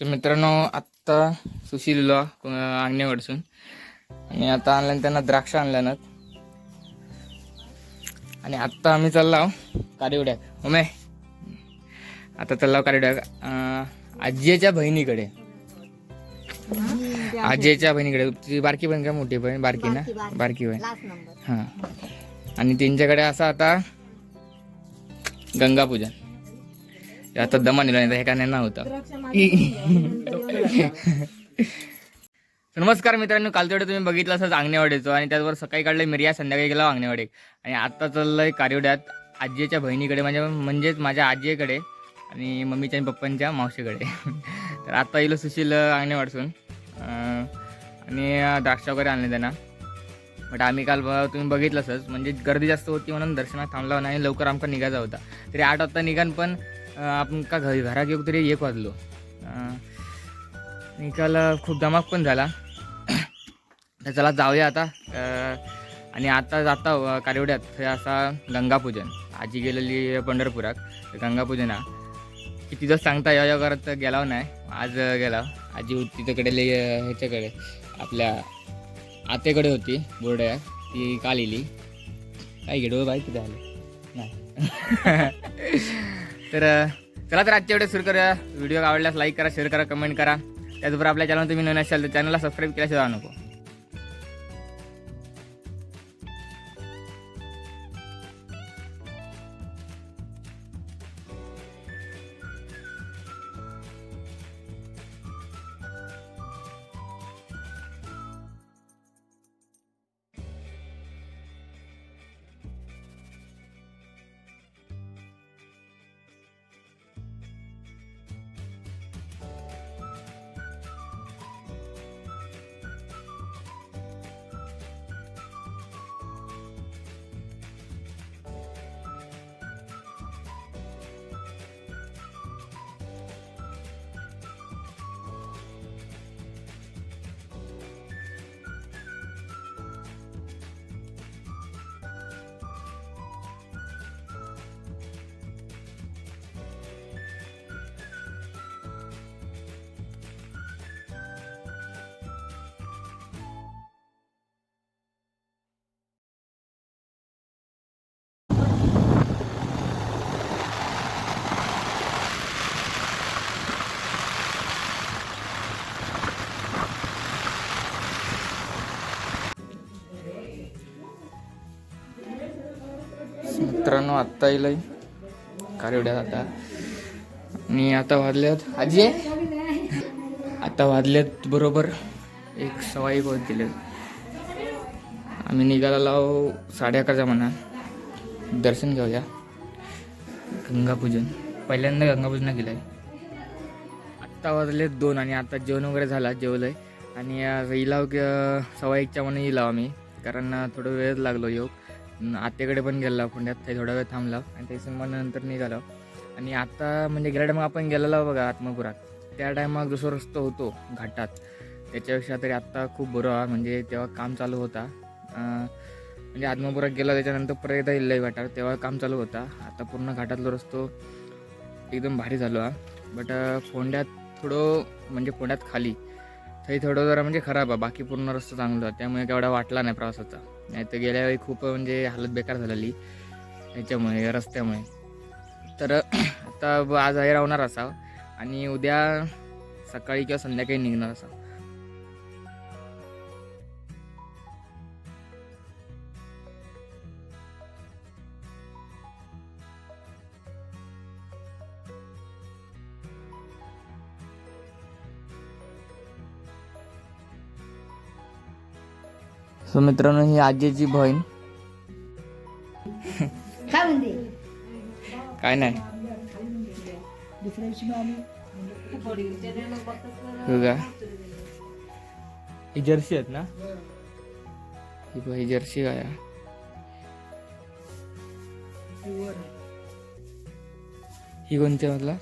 तर मित्रांनो आत्ता सुशीलला अंगणेवाडसून आणि आता आणल्यानं त्यांना द्राक्ष आणल्यानं आणि आत्ता आम्ही चाललो कारिवड्याक उमे आता चाललो कारिवड्याक आजीच्या बहिणीकडे. आजीच्या बहिणीकडे. ती बारकी बहीण का मोठी बहीण? बारकी ना? बारकी बहीण. हां. आणि त्यांच्याकडे असं आता गंगापूजन. हे आता दमा नाही हे का नाही होतं. नमस्कार मित्रांनो काल तेवढे तुम्ही बघितलं असं अंगणेवाडीचं आणि त्याचबरोबर सकाळी काढलं मिरिया संध्याकाळी गेला अंगणेवाडी आणि आता चाललंय कारिवड्यात आजीच्या बहिणीकडे म्हणजे म्हणजेच माझ्या आजीकडे आणि मम्मीच्या आणि पप्पांच्या मावशीकडे. तर आत्ता येईल सुशील अंगणेवाडसून आणि द्राक्ष वगैरे आणले त्यांना. बट आम्ही काल ब- तुम्ही बघितलंच म्हणजे गर्दी जास्त होती म्हणून दर्शनात थांबला नाही लवकर आमका निघायचा होता. तरी आठ वाजता निघान पण आपण का घरी घरात येऊ तरी एक वाजलो. निकाल खूप धमाक पण झाला. तर चला जाऊया आता. आणि आता जाता कारिवड्यात. हे असा गंगापूजन. आजी गेलेली पंढरपुरात. तर गंगापूजन हा. किती दिवस सांगता या या करत गेलाव नाही. आज गेला आजी होती तिकडे लई, ह्याच्याकडे. आपल्या आतेकडे होती बोर्ड्या. ती काल इली काय गेलो बाई तिथे आले. नाही. तर चला तर आजच्या व्हिडिओ सुरू करूया. व्हिडिओ आवडल्यास लाईक करा शेअर करा कमेंट करा. त्याचबरोबर आपल्या चॅनल तुम्ही नवीन असाल तर चॅनलला सबस्क्राईब केल्याशिवाय नको. मित्रांनो आत्ता येईल कारिवड्यात आता. आणि आता वाजल्यात. आजी? आता वाजल्यात बरोबर. एक सवाई एक वाज दिले आम्ही निघाला लाव साडे अकराच्या म्हणा दर्शन घेऊया. गंगापूजन. पहिल्यांदा गंगापूजन केलं आहे आत्ता वाजले दोन आणि आता जेवण वगैरे झाला जेवलंय. आणि इलाव क- एकच्या म्हणून इलाव आम्ही. कारण थोडं वेळ लागलो योग. आत्याकडे पण गेला पुण्यात ते थोडा वेळ थांबला आणि त्याच्या मग नंतर निघालो. आणि आता म्हणजे गेल्या टायमा आपण गेलेलो बघा आत्मपुरात. त्या टायमाला दुसरा रस्ता होतो घाटात त्याच्यापेक्षा तरी आत्ता खूप बरं म्हणजे तेव्हा काम चालू होता. म्हणजे आत्मपुरात गेला त्याच्यानंतर परत इल्लय घाटात तेव्हा काम चालू होता. आता पूर्ण घाटातलो रस्तो एकदम भारी झालो हा. बट फोंड्यात थोडं म्हणजे फोंड्यात खाली. थंय थोडं जरा म्हणजे खराब आहे. बाकी पूर्ण रस्ता चांगला त्यामुळे केवढा वाटला नाही प्रवासाचा. नाही तर गेल्या वेळी खूप म्हणजे हालत बेकार झालेली याच्यामुळे रस्त्यामुळे. तर आता ब- आज आहे राहणार असा आणि उद्या सकाळी किंवा संध्याकाळी निघणार असा सो मित्रांनो ही आजीची बहीण. काय म्हणते? काय नाही. हो ही जर्सी आहेत ना? ही बघ, ही जर्सी काय आहे? ही कोणती म्हटलं?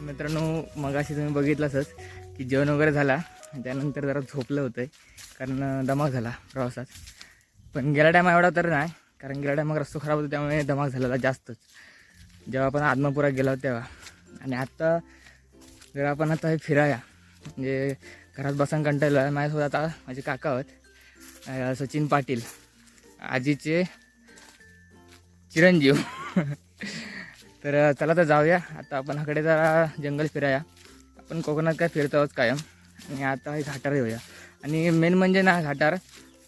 मित्रांनो मगाशी तुम्ही बघितलंच की जेवण वगैरे झाला. त्यानंतर जरा झोपलं होतं कारण अं, दमाग झाला प्रवासात. पण गेल्या टायमा एवढा तर नाही कारण गेल्या टायमाग रस्तो खराब होता त्यामुळे दमाग झालेला जास्तच. जेव्हा आपण आदमापुरात गेलो तेव्हा. आणि आत्ता जर आपण आता हे फिराया. म्हणजे घरात बसून कंटाळलो आहे. माझ्यासोबत आता माझे काका आहेत सचिन पाटील. आजीचे चिरंजीव. तर चला तर जाऊया. आता आपण हाकडे जरा जंगल फिराया. आपण कोकणात काय फिरतो आहोत कायम. आणि आता हे घाटार येऊया. आणि मेन म्हणजे ना घाटार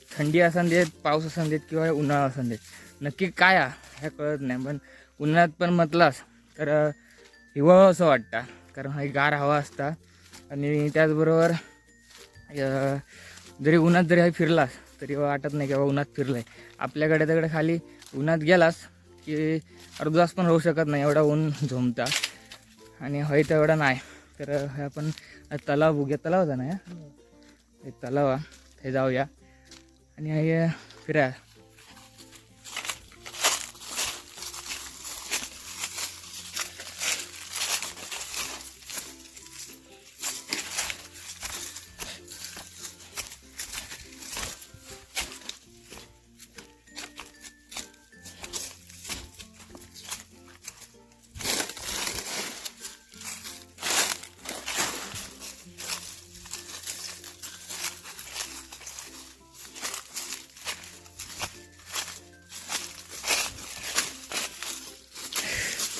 थंडी असन देत पाऊस असन देत किंवा उन्हाळा असन देत. नक्की काय हे कळत नाही. पण उन्हाळ्यात पण म्हटलास तर हिवाळा हिवाळं असं वाटतं. कारण हा गार हवा असता. आणि त्याचबरोबर जरी उन्हात जरी हा फिरलास तरी वाटत नाही की बाबा उन्हात आहे आपल्याकडे तिकडे खाली उन्हात गेलास की अर्धा तास पण राहू शकत नाही एवढा ऊन झोमता. आणि हय तेवढा नाही. तर हे आपण तलाव बघूया. तलाव या? हे. तलाव आहे, हे जाऊया. आणि हे फिरा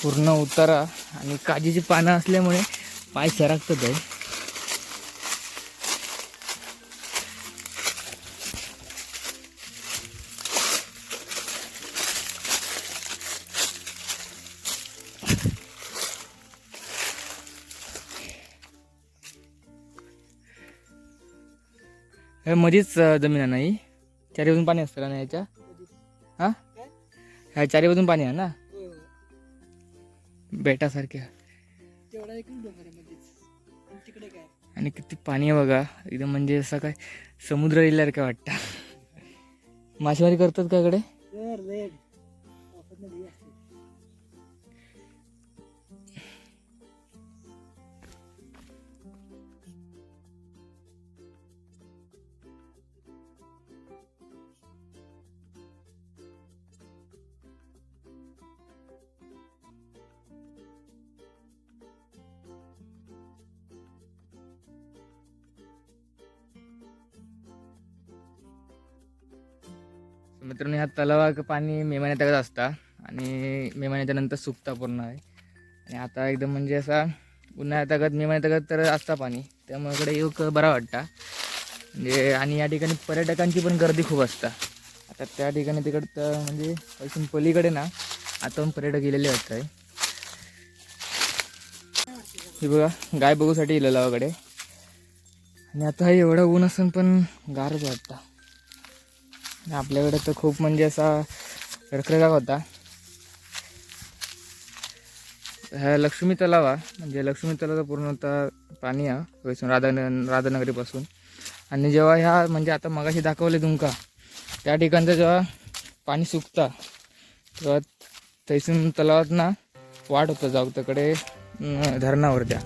पूर्ण उतारा आणि काजीची पानं असल्यामुळे पाय सरकतात आहे हे मधीच जमीन आहे नाही चारी बाजून पाणी असतं का नाही याच्या? हा? ह्या चारी बाजून पाणी आहे ना? बेटासारख्या. तेवढा आणि तिकडे काय? आणि किती पाणी आहे बघा. एकदम म्हणजे असं काय समुद्र इल्यासारखं वाटतं. मासेमारी करतात का मित्रांनो ह्या तलावाचं पाणी मे महिन्यात असतं असता आणि मे महिन्याच्या नंतर सुकता पूर्ण आहे. आणि आता एकदम म्हणजे असा उन्हाळ्यात अगत मे महिन्यात तर असता पाणी त्यामुळे इकडे येऊ बरा वाटता. म्हणजे आणि या ठिकाणी पर्यटकांची पण गर्दी खूप असता. आता त्या ठिकाणी तिकडं म्हणजे पैसून पलीकडे ना आता पण पर्यटक गेलेले वाटत आहे. हे बघा गाय बघूसाठी इलेलावाकडे आणि आता हे एवढं ऊन असून पण गारच वाटतं. आपल्याकडे तर खूप म्हणजे असा रखरखाव होता. हा लक्ष्मी तलाव म्हणजे लक्ष्मी तलावाचं पूर्णतः पाणी आहे वैसून राधान राधानगरीपासून आणि जेव्हा ह्या म्हणजे आता मगाशी दाखवले तुमका त्या ठिकाणचं जेव्हा पाणी सुकता तेव्हा थैसून तलावात ना वाट होतं जाऊ त्याकडे धरणावर त्या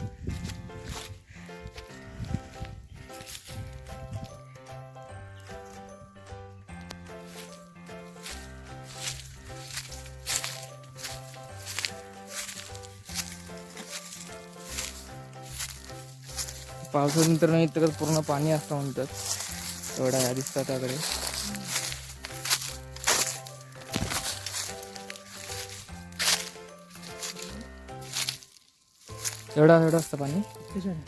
पावसानंतर नाही तर पूर्ण पाणी असतं म्हणतात. एवढा ह्या दिसतात त्याकडे. एवढा एवढं असतं पाणी? त्याच्याने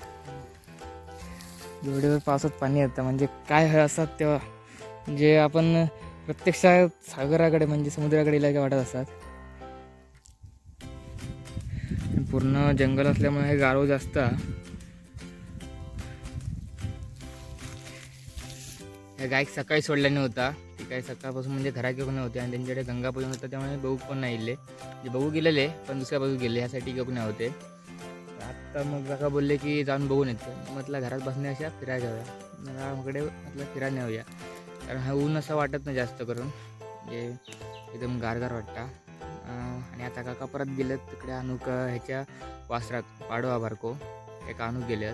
पावसात पाणी येतं म्हणजे काय हे असतात तेव्हा म्हणजे आपण प्रत्यक्षात सागराकडे म्हणजे समुद्राकडे इलाके वाटत असतात. पूर्ण जंगल असल्यामुळे हे गारो जास्त. गायक सकाळी सोडल्याने होता. ती काही सकाळपासून म्हणजे घरा घेऊन होते आणि त्यांच्याकडे गंगा पूजन होतं त्यामुळे बघू पण नाही इले. जे बघू गेलेले पण दुसऱ्या बाजू गेले ह्यासाठी घेऊन नाही होते. आत्ता मग काका बोलले की जाऊन बघून येतो. म्हटलं घरात बसण्यापेक्षा फिरायला जाऊया. गावाकडे म्हटलं फिरायला नेऊया. कारण हा ऊन असं वाटत नाही जास्त करून. म्हणजे एकदम गारगार वाटता. आणि आता काका परत गेलेत तिकडे अनुक ह्याच्या वासरात पाडवा बारको. एक अनुक गेलेत.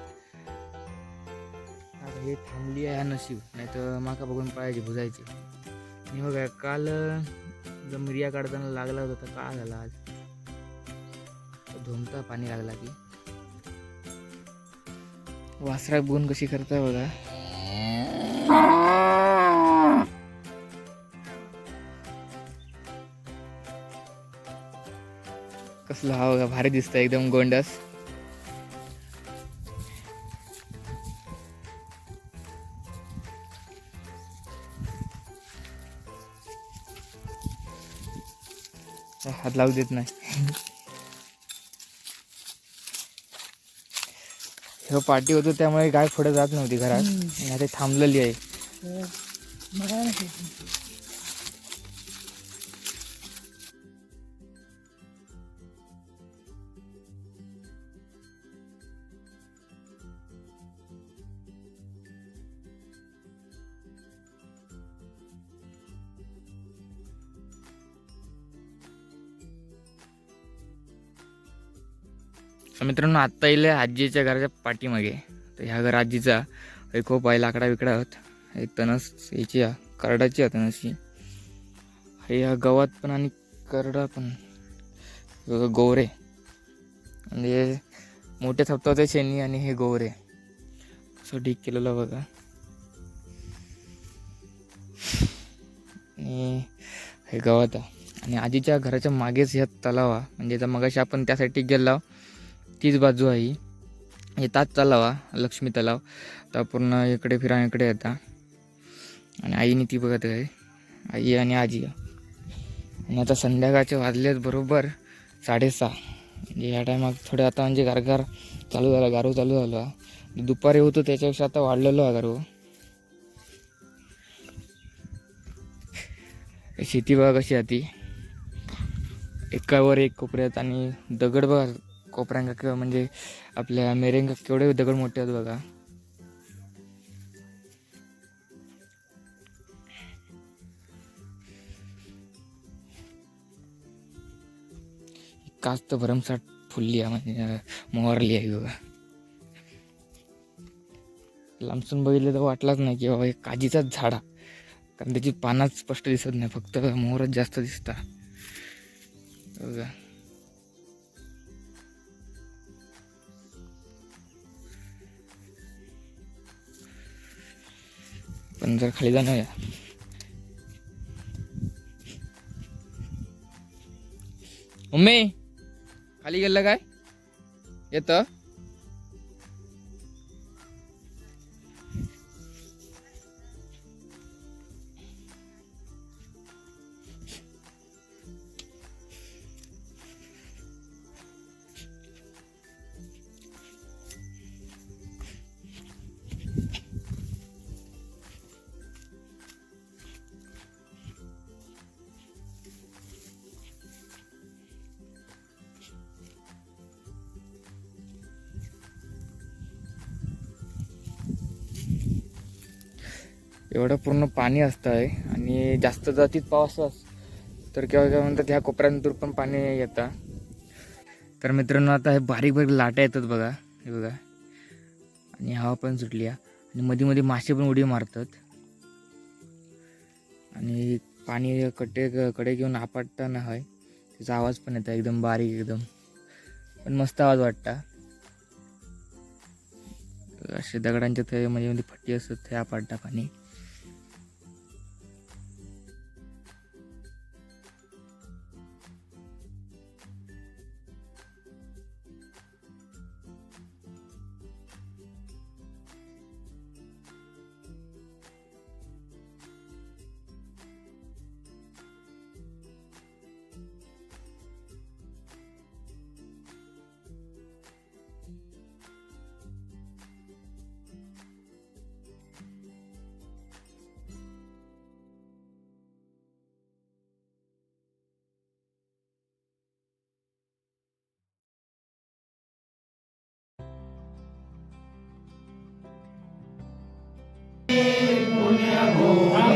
हे थांबली आहे हा नशीब नाही तर माका बघून पळायची भुजायची. आणि बघा काल जो मिरिया काढताना लागला होता तर का झाला आज. धुमता पाणी लागला की. वासरा बघून कशी करता बघा. कसला हा बघा भारी दिसतं एकदम गोंडस. हात लावू देत नाही. हे पार्टी होतो त्यामुळे गाय पुढे जात नव्हती घरात. आणि आता थांबलेली आहे. तर मित्रांनो आत्ता येईल आजीच्या घराच्या पाठीमागे. तर ह्या घर आजीचा. एक खूप आहे लाकडा विकडा होत एक तणस याची करडाची आहे तणसची हे ह्या गवात पण आणि करडा पण. हे गोवरे. म्हणजे मोठे थपताचे शेणी आणि हे गोवरे. असं ढीक केलेलं बघा. आणि हे गवत आहे. आणि आजीच्या घराच्या मागेच ह्या तलावा म्हणजे आता मगाशी आपण त्यासाठी गेलो. तीच बाजू आहे ही. येतात तलावा लक्ष्मी तलाव. तर पूर्ण इकडे फिरा इकडे येता. आणि आईने ती बघत आहे. आई आणि आजी. आणि आता संध्याकाळचे वाजलेत बरोबर साडेसहा. म्हणजे या टायमात थोडे आता म्हणजे गारगार चालू झाला गारू चालू झाला. दुपारी होतो त्याच्यापेक्षा आता वाढलेलो आहे गारू शेती बघा कशी आहे ती. एकावर एक कोपऱ्यात आणि दगड बघा. कोपऱ्यांका किंवा म्हणजे आपल्या मेरेंगा केवढे दगड मोठे आहेत बघा. कास्त भरमसाठ फुलली आहे म्हणजे मोहरली आहे बघा. लांबसून बघितलं तर वाटलाच नाही की बाबा हे काजीचाच झाड. आहे. कारण त्याची पानाच स्पष्ट दिसत नाही फक्त मोहरच जास्त दिसता. बघा. पण जर खाली जाणं मम्मी खाली गेलं काय? येतं? एवढं पूर्ण पाणी असतं आहे आणि जास्त जातीत पाऊस तर केव्हा केव्हा म्हणतात ह्या कोपऱ्यांतून पण पाणी येतं. तर मित्रांनो आता हे बारीक बारीक लाटा येतात बघा. हे बघा. आणि हवा पण सुटली आहे. आणि मध्ये मध्ये मासे पण उडी मारतात. आणि पाणी कटे कडे घेऊन आपटताना आहे त्याचा आवाज पण येतो एकदम बारीक एकदम. पण मस्त आवाज वाटता. असे दगडांच्या थे म्हणजे मध्ये फट्टी असतात ते आपटता पाणी. Oh,